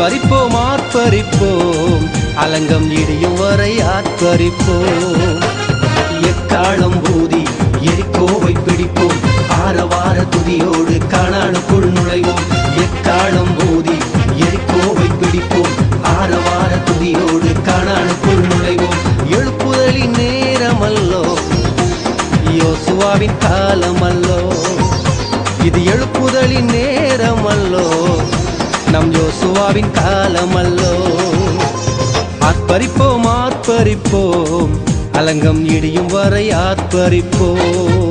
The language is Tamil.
ஆர்ப்பரிப்போம் ஆர்ப்பரிப்போம். அலங்கம் இடியும் வரை ஆர்ப்பரிப்போம். எக்காலம் ஊதி எரிக்கோவை பிடிப்போம். ஆரவார துதியோடு காணானுக்குள் நுழைவோம். எக்காலம் ஊதி எரிக்கோவை பிடிப்போம். ஆரவார துதியோடு காணானுக்குள் நுழைவோம். எழுப்புதலின் நேரமல்லோ? யோசுவாவின் காலமல்லோ? இது எழுப்புதலின் நேரமல்லோ? நம் யோசு யோசுவாவின் காலமல்லோ. ஆத்பரிப்போம் ஆத்பரிப்போம் அலங்கம் இடியும் வரை ஆத்பரிப்போம்